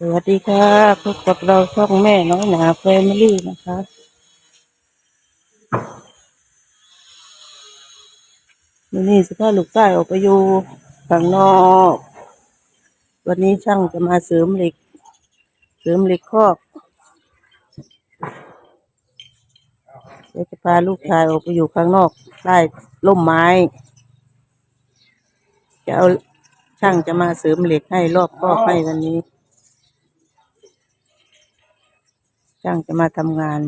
สวัสดีค่ะพบกับเราช่องแม่น้อยหนาแฟมิลี่นะคะ วันนี้สิพาลูกชายออกไปอยู่ข้างนอก วันนี้ช่างจะมาเสริมเหล็ก เสริมเหล็กคอกเดี๋ยวจะพาลูกชายออกไปอยู่ข้างนอกใต้ร่มไม้ จะเอาช่างจะมาเสริมเหล็กให้รอบคอกให้วันนี้ ช่างจะมาทำงาน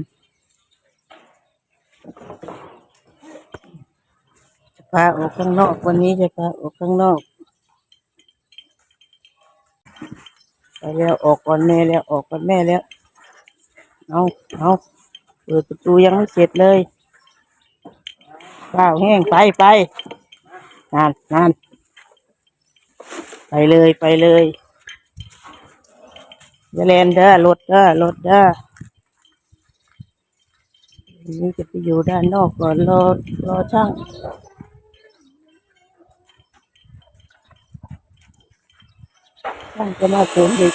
จะพาออกข้างนอกวันนี้จะพาออกข้างนอกไปแล้วออกก่อนแม่แล้วออกก่อนแม่แล้วเอาเอาเปิดประตูยังไม่เสร็จเลยข้าวแห้งไปไปนานนานไปเลยไปเลยอย่าแลนเด้อรถเด้อรถเด้อันนี้จะไปอยู่ด้านนอกก่อนรอรอช่างช่างจะมาเสริมเด็ก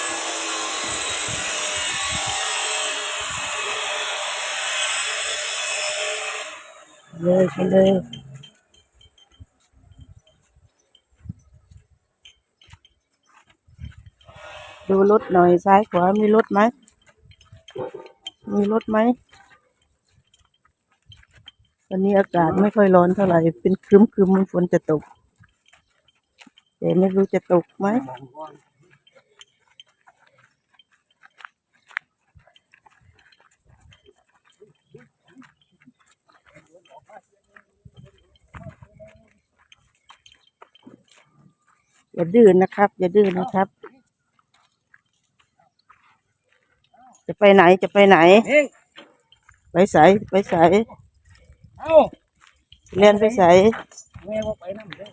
เลยไปเลยดูรถหน่อยซ้ายขวามีรถไหมมีรถไหม วันนี้อากาศไม่ค่อยร้อนเท่าไหร่ เป็นครึ้มครึมๆฝนจะตก แต่ไม่รู้จะตกไหม อย่าดื้อนนะครับ อย่าดื้อนนะครับ จะไปไหนจะไปไหนเฮ้ยไปใส่ไปใส่ เอาเรียนไปใส่แม่ว่าไปนั่นเด้อ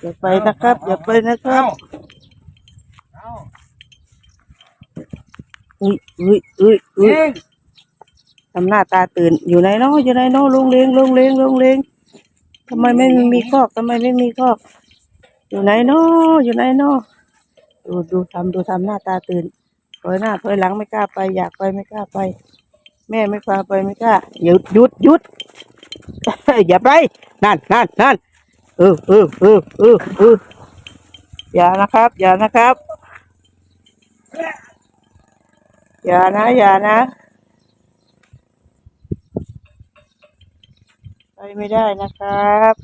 อย่าไปนะครับ อย่าไปนะครัเอาบเอาอุ้ยอุ้ยอุ้ยอุ้ยเฮ้ยทำหน้าตาตื่นอยู่ไหนเนาะอยู่ไหนเนาะลุงเลงลุงเลงลุงเลงทำไมไม่มีคอกทำไมไม่มีคอก อยู่ไหนเนาะอยู่ไหนเนาะดูดูทำดูทำหน้าตาตื่นถอยหน้าถอยหลังไม่กล้าไป อยากไปไม่กล้าไป แม่ไม่พาไปไม่กล้าหยุดหยุดหยุดอย่าไปนั่นนั่นนั่นเออเออเออเออเอออย่านะครับ อย่านะครับ อย่านะอย่านะไปไม่ได้นะครับ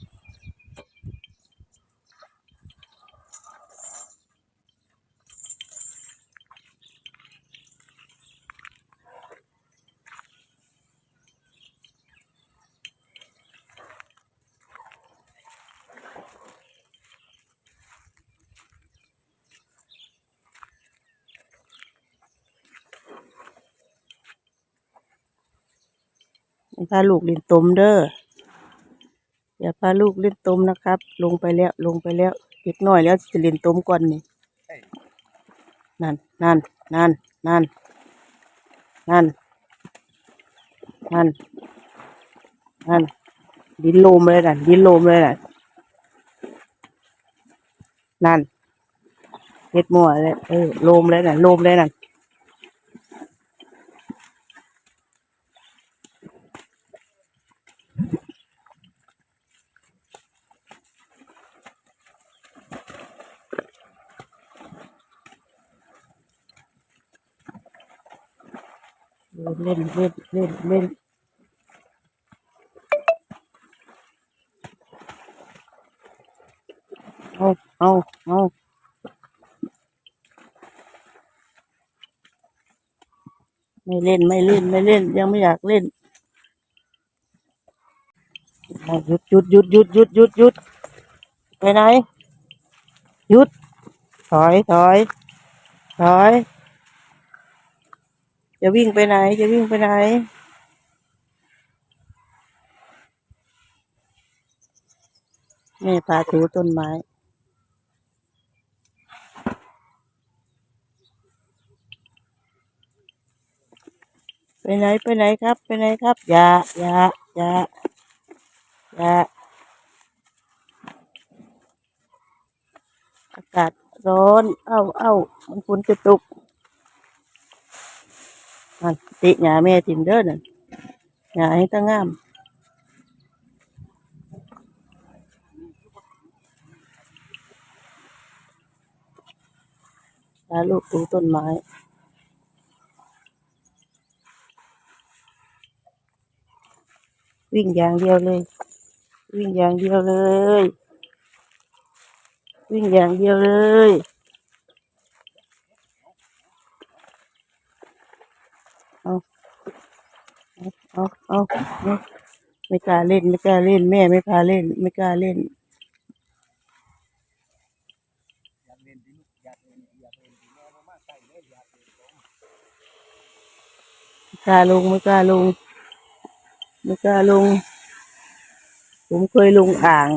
พาลูกเล่นตมเด้ออย่าพาลูกเล่นตมนะครับ ลงไปแล้วลงไปแล้วเด็กน้อยแล้วจะเล่นตมก่อนนี่นั่นนั่นนั่นนั่นนั่นนั่นนั่นดินโลมเลยน่ะดินโลมเลยน่ะนั่นเฮ็ดมัวเลยเออโลมเลยน่ะโลมเลยน่ะ เล่นเล่นเล่นเล่นเอาเอาเอาไม่เล่นไม่เล่นไม่เล่น ยังไม่อยากเล่นหยุดหยุดหยุดหยุดหยุดหยุดหยุดไปไหนหยุดถอยถอยถอย จะวิ่งไปไหนจะวิ่งไปไหน แม่พาถูต้นไม้ไปไหนไปไหนครับ ไปไหนครับ อย่าอย่าอย่าอย่าอากาศร้อน เอ้าเอ้ามันฝนจะตก นั่นติหญ้าแม่ทิมเด้อนั่นหญ้าให้ตั้งงามตาลูกปลูต้นไม้วิ่งอย่างเดียวเลย วิ่งอย่างเดียวเลย วิ่งอย่างเดียวเลย เอาเอาเอาเอาไม่กล้าเล่น ไม่กล้าเล่น แม่ไม่พาเล่น ไม่กล้าเล่นกล้าลุงไม่กล้าลงไม่กล้าลงไม่กล้าลง ผมเคยลงอ่าง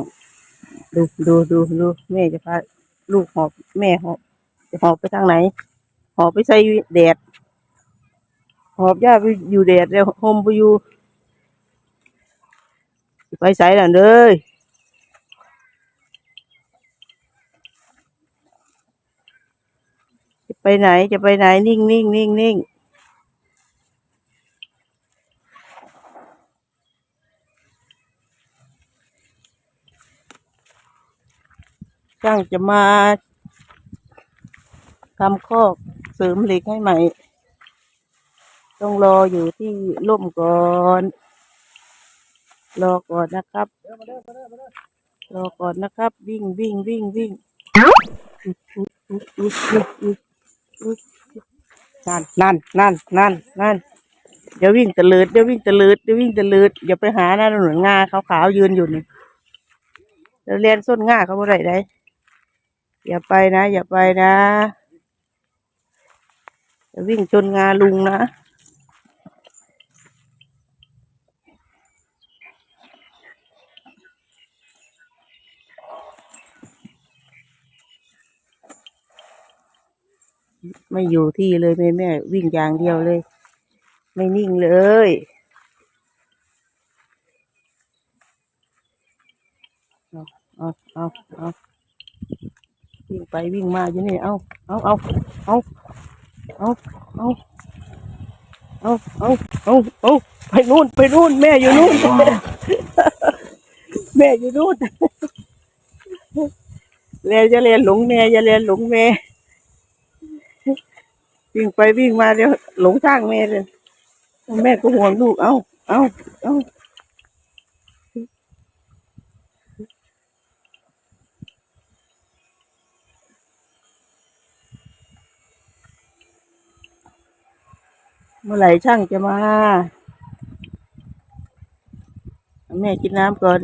ดูดูดูดูแม่จะพาลูกหอบแม่หอบจะหอบไปทางไหน หอบไปใส่แดด หอบยาไปอยู่แดดแล้วหมไปอยู่ไปใส่หลังเลยจะไปไหนจะไปไหนนิ่งนิ่งนิ่งนิ่งช่างจะมาทำคอกเสริมเหล็กให้ใหม่ ต้องรออยู่ที่ร่มก่อน รอก่อนนะครับ รอก่อนนะครับ วิ่งวิ่งวิ่งวิ่งนั่นนั่นนั่นนั่นนั่นเดี๋ยววิ่งตะเลิดเดี๋ยววิ่งตะเลิดเดี๋ยววิ่งตะเลิดอย่าไปหานะหนุนงาขาวๆยืนอยู่นี่เดี๋ยวเรียนส้นงาเขาบ่อได้ได้อย่าไปนะ อย่าไปนะ อย่าวิ่งชนงาลุงนะ ไม่อยู่ที่เลยแม่แม่วิ่งอย่างเดียวเลย ไม่นิ่งเลยเอาเอาเอาเอาวิ่งไปวิ่งมาอยู่นี่ เอาเอาเอาเอาเอาเอาเอาเอาเอาเอาไปนู่นไปนู่น แม่อยู่นู่น แม่อยู่นู่นเรียนจะเรียนหลงแม่จะเรียนหลงแม่ วิ่งไปวิ่งมาเดี๋ยวหลงทางแม่เลยแม่ก็ห่วงลูก เอาเอาเอาเมื่อไหร่ช่างจะมา แม่กินน้ำก่อน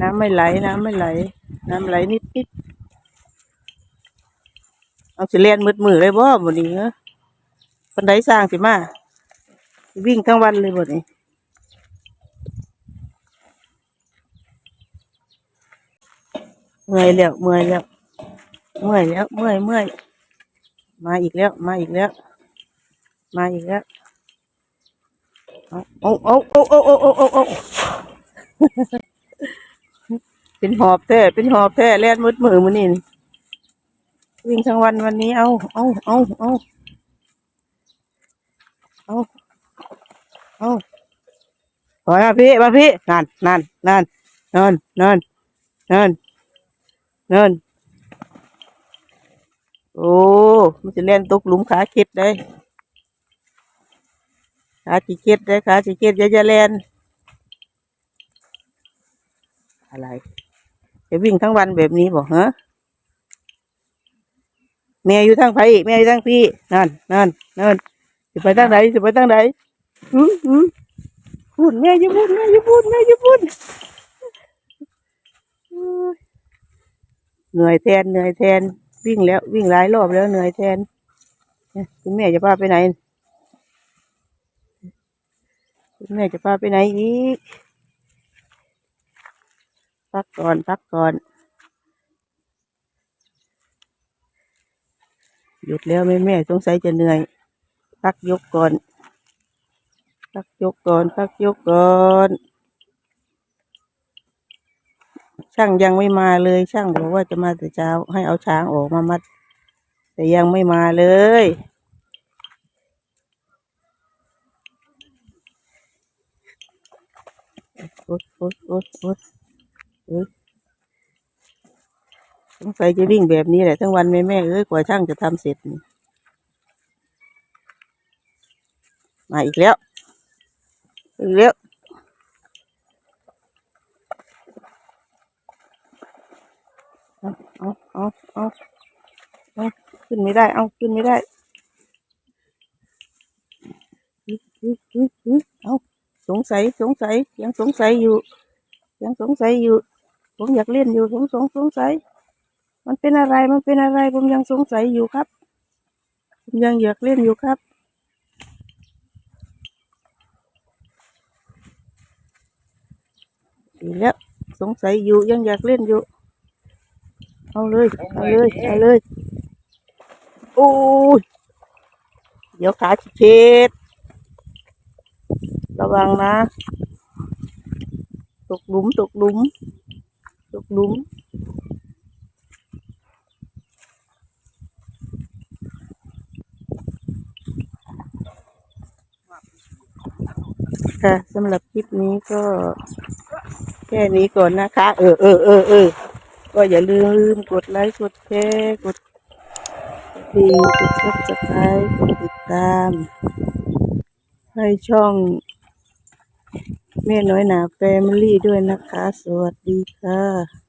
น้ำไม่ไหล น้ำไม่ไหล น้ำไหลนิดนิดเอาสิเลียนมืดมือเลยบ่บ่นี้เหรอคนใดสร้างสิมาวิ่งทั้งวันเลยบ่นี้เมื่อยแล้วเมื่อยแล้วเมื่อยแล้วเมื่อยเมื่อยมาอีกแล้ว มาอีกแล้ว มาอีกแล้วเอาเอาเอาเอาเอาเอาเอา เป็นหอบแท้เป็นหอบแท้แล่นมืดมือมือนี่วิ่งทั้งวันวันนี้เอาเอาเอาเอาเอาเอาขอมาพี่มาพี่นั่นนั่นนั่นนั่นนั่นนั่นนั่นโอ้มันจะเล่นตกหลุมขาคิดได้ขาจีเก็ดได้ขาจีเก็ดอย่าจะเล่นอะไร จะวิ่งทั้งวันแบบนี้บอกฮะแม่อยู่ทางไผแม่อยู่ทางพี่นั่นนั่นนั่นจะไปทางไหนจะไปทางไหนอืมอืมพูดแม่อย่าพูดแม่อย่าพูดแม่อย่าพูดเหนื่อยแทนเหนื่อยแทน วิ่งแล้ววิ่งหลายรอบแล้วเหนื่อยแทนคุณแม่จะพาไปไหนคุณแม่จะพาไปไหนอีก พักก่อนพักก่อน หยุดแล้วแม่แม่สงสัยจะเหนื่อย พักยกก่อน พักยกก่อน พักยกก่อนช่างยังไม่มาเลยช่างบอกว่าจะมาแต่เช้าให้เอาช้างออกมามัด แต่ยังไม่มาเลยโอ๊ยโอ๊ยโอ๊ยโอ๊ยโอ๊ย สงสัยจะวิ่งแบบนี้แหละทั้งวันแม่แม่เอ้ยกว่าช่างจะทำเสร็จ มาอีกแล้ว อีกแล้วเอาเอาเอาเอาเอาขึ้นไม่ได้ เอาขึ้นไม่ได้อุ๊ยอุ๊ยอุ๊ยอุ๊ยเอาสงสัยสงสัยยังสงสัยอยู่ ยังสงสัยอยู่ ผมอยากเล่นอยู่ผมสงสงสัย มันเป็นอะไรมันเป็นอะไร ผมยังสงสัยอยู่ครับ ผมยังอยากเล่นอยู่ครับอีกแล้วสงสัยอยู่ยังอยากเล่นอยู่ เอาเลยเอาเลยเอาเลยโอ้ยเดี๋ยวขาชิเพชรระวังนะ ตกหลุมตกหลุม ตกหลุมค่ะสำหรับคลิปนี้ก็ แค่นี้ก่อนนะคะ เออเออเออเออก็อย่าลืมกดไลค์กดแชร์กดดีกดซับสไครต์กดติดตาม ให้ช่อง แม่น้อยหนาแฟมิลี่ด้วยนะคะ สวัสดีค่ะ